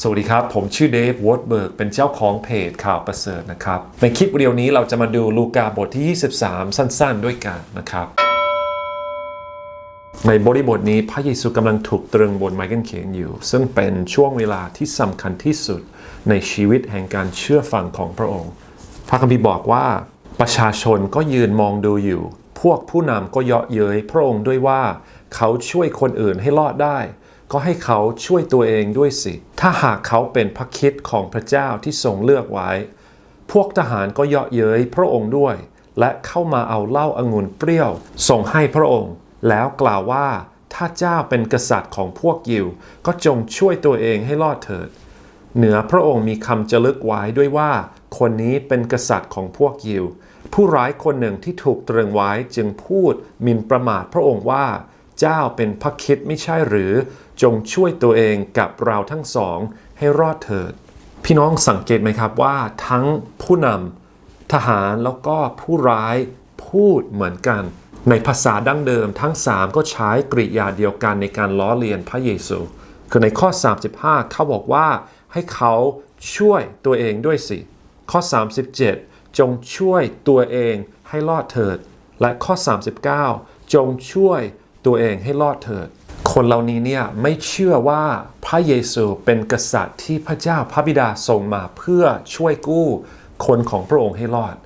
สวัสดีครับ ผมชื่อเดฟวอตเบิร์กเป็นเจ้าของเพจข่าวประเสริฐนะครับ ในคลิปวิดีโอนี้เราจะมาดูลูกาบทที่ 23 สั้นๆ ด้วยกันนะครับ ในบริบทนี้พระเยซูกำลังถูกตรึงบนไม้กางเขนอยู่ ซึ่งเป็นช่วงเวลาที่สำคัญที่สุดในชีวิตแห่งการเชื่อฟังของพระองค์ พระคัมภีร์บอกว่า ประชาชนก็ยืนมองดูอยู่ พวกผู้นำก็เยาะเย้ยพระองค์ด้วยว่าเขาช่วยคนอื่นให้รอดได้ ก็ให้เขาช่วยตัวเองด้วยสิ ถ้าหากเขาเป็นพระคิดของพระเจ้าที่ทรงเลือกไว้ พวกทหารก็เยาะเย้ยพระองค์ด้วย และเข้ามาเอาเหล้าอางุ่นเปรี้ยว ส่งให้พระองค์ แล้วกล่าวว่าถ้าเจ้าเป็นกษัตริย์ของพวกยิว ก็จงช่วยตัวเองให้รอดเถิด เหนือพระองค์มีคำจะลึกไว้ด้วยว่า คนนี้เป็นกษัตริย์ของพวกยิว ผู้ร้ายคนหนึ่งที่ถูกตรึงไว้จึงพูดมินประมาทพระองค์ว่า เจ้าเป็นพระคิดไม่ใช่หรือจงช่วยตัวเองกับเราทั้งสองให้รอดเถิด พี่น้องสังเกตไหมครับว่าทั้งผู้นำทหารแล้วก็ผู้ร้ายพูดเหมือนกัน ในภาษาดั้งเดิมทั้ง 3 ก็ใช้กริยาเดียวกันในการล้อเลียนพระเยซู คือในข้อ 35 เขาบอกว่าให้เขาช่วยตัวเองด้วยสิ ข้อ 37 จงช่วยตัวเองให้รอดเถิด และข้อ 39 จงช่วย ตัวเองให้รอดเถิด คนเหล่านี้เนี่ยไม่เชื่อว่าพระเยซูเป็นกษัตริย์ที่พระเจ้าพระบิดาส่งมาเพื่อช่วยกู้คนของพระองค์ให้รอด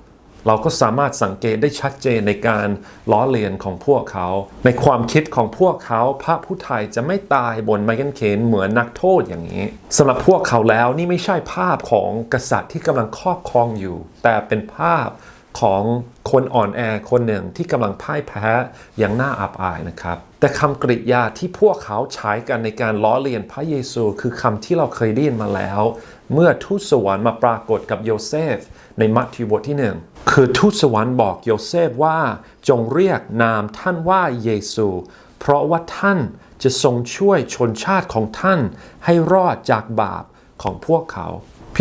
เราก็สามารถสังเกตได้ชัดเจนในการล้อเลียนของพวกเขา ในความคิดของพวกเขาพระผู้ไทยจะไม่ตายบนไม้กางเขนเหมือนนักโทษอย่างนี้สำหรับพวกเขาแล้วนี่ไม่ใช่ภาพของกษัตริย์ที่กำลังครอบครองอยู่ แต่เป็นภาพ ของคนอ่อนแอคนหนึ่งที่กำลังพ่ายแพ้อย่างน่าอับอายนะครับ แต่คำกริยาที่พวกเขาใช้กันในการล้อเลียนพระเยซู คือคำที่เราเคยได้ยินมาแล้ว เมื่อทูตสวรรค์มาปรากฏกับโยเซฟ ในมัทธิวบทที่หนึ่งคือทูตสวรรค์บอกโยเซฟว่าจงเรียกนามท่านว่าเยซู เพราะว่าท่านจะทรงช่วยชนชาติของท่านให้รอดจากบาปของพวกเขา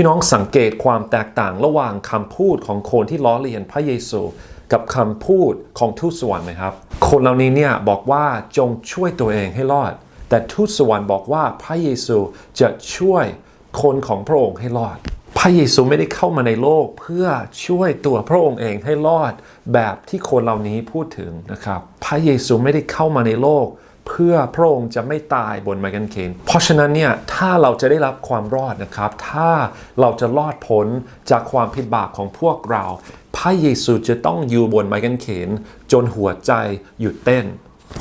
พี่น้องสังเกตความแตกต่างระหว่างคำพูดของคนที่ล้อเลียนพระเยซู กับคำพูดของทูตสวรรค์นะครับ คนเหล่านี้เนี่ยบอกว่าจงช่วยตัวเองให้รอด แต่ทูตสวรรค์บอกว่าพระเยซูจะช่วยคนของพระองค์ให้รอด พระเยซูไม่ได้เข้ามาในโลกเพื่อช่วยตัวพระองค์เองให้รอด แบบที่คนเหล่านี้พูดถึงนะครับ พระเยซูไม่ได้เข้ามาในโลกเพื่อพระองค์จะไม่ตายบนไม้กางเขนเพราะฉะนั้นเนี่ยถ้าเราจะได้รับความรอดนะครับ ถ้าเราจะรอดพ้นจากความผิดบาปของพวกเรา พระเยซูจะต้องอยู่บนไม้กางเขน จนหัวใจหยุดเต้น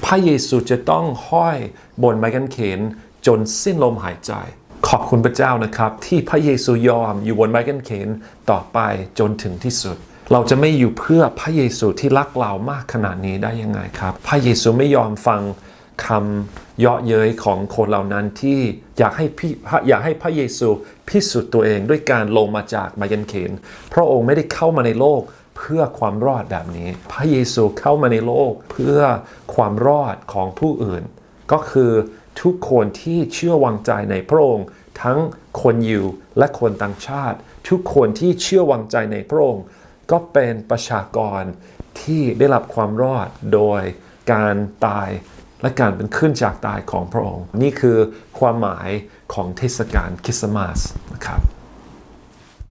พระเยซูจะต้องห้อยบนไม้กางเขน จนสิ้นลมหายใจขอบคุณพระเจ้านะครับ ที่พระเยซูยอมอยู่บนไม้กางเขนต่อไปจนถึงที่สุด เราจะไม่อยู่เพื่อพระเยซูที่รักเรามากขนาดนี้ได้ยังไงครับ พระเยซูไม่ยอมฟัง คำเยาะเย้ยของคนเหล่านั้นที่อยากให้พี่อยากให้พระเยซูพิสูจน์ตัวเองด้วยการลงมาจากไม้กางเขนพระองค์ไม่ได้เข้ามาในโลกเพื่อความรอดแบบนี้ พระเยซูเข้ามาในโลกเพื่อความรอดของผู้อื่น ก็คือทุกคนที่เชื่อวางใจในพระองค์ทั้งคนยิวและคนต่างชาติ ทุกคนที่เชื่อวางใจในพระองค์ก็เป็นประชากรที่ได้รับความรอดโดยการตาย และการเป็นขึ้นจากตายของพระองค์ นี่คือความหมายของเทศกาลคริสต์มาสนะครับ